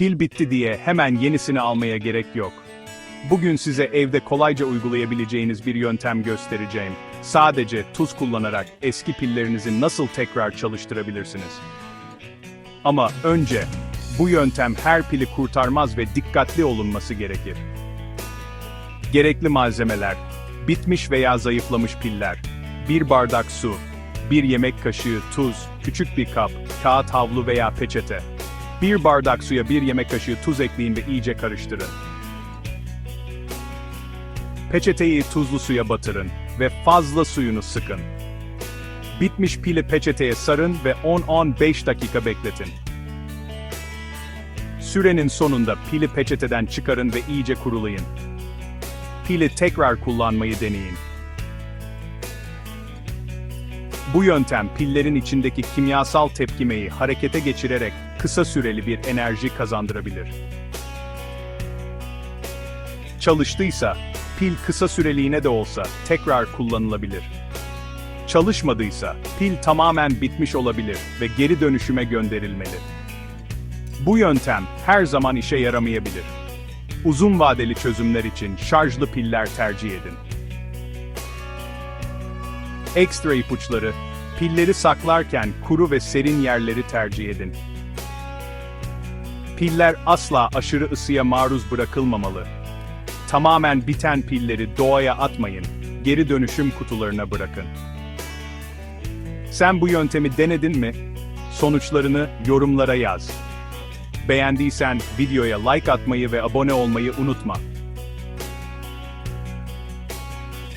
Pil bitti diye hemen yenisini almaya gerek yok. Bugün size evde kolayca uygulayabileceğiniz bir yöntem göstereceğim. Sadece tuz kullanarak eski pillerinizi nasıl tekrar çalıştırabilirsiniz. Ama önce, bu yöntem her pili kurtarmaz ve dikkatli olunması gerekir. Gerekli malzemeler, bitmiş veya zayıflamış piller, bir bardak su, bir yemek kaşığı tuz, küçük bir kap, kağıt havlu veya peçete. Bir bardak suya bir yemek kaşığı tuz ekleyin ve iyice karıştırın. Peçeteyi tuzlu suya batırın ve fazla suyunu sıkın. Bitmiş pili peçeteye sarın ve 10-15 dakika bekletin. Sürenin sonunda pili peçeteden çıkarın ve iyice kurulayın. Pili tekrar kullanmayı deneyin. Bu yöntem pillerin içindeki kimyasal tepkimeyi harekete geçirerek kısa süreli bir enerji kazandırabilir. Çalıştıysa, pil kısa süreliğine de olsa tekrar kullanılabilir. Çalışmadıysa, pil tamamen bitmiş olabilir ve geri dönüşüme gönderilmeli. Bu yöntem her zaman işe yaramayabilir. Uzun vadeli çözümler için şarjlı piller tercih edin. Ekstra ipuçları, pilleri saklarken kuru ve serin yerleri tercih edin. Piller asla aşırı ısıya maruz bırakılmamalı. Tamamen biten pilleri doğaya atmayın, geri dönüşüm kutularına bırakın. Sen bu yöntemi denedin mi? Sonuçlarını yorumlara yaz. Beğendiysen videoya like atmayı ve abone olmayı unutma.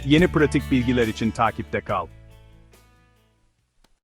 Yeni pratik bilgiler için takipte kal.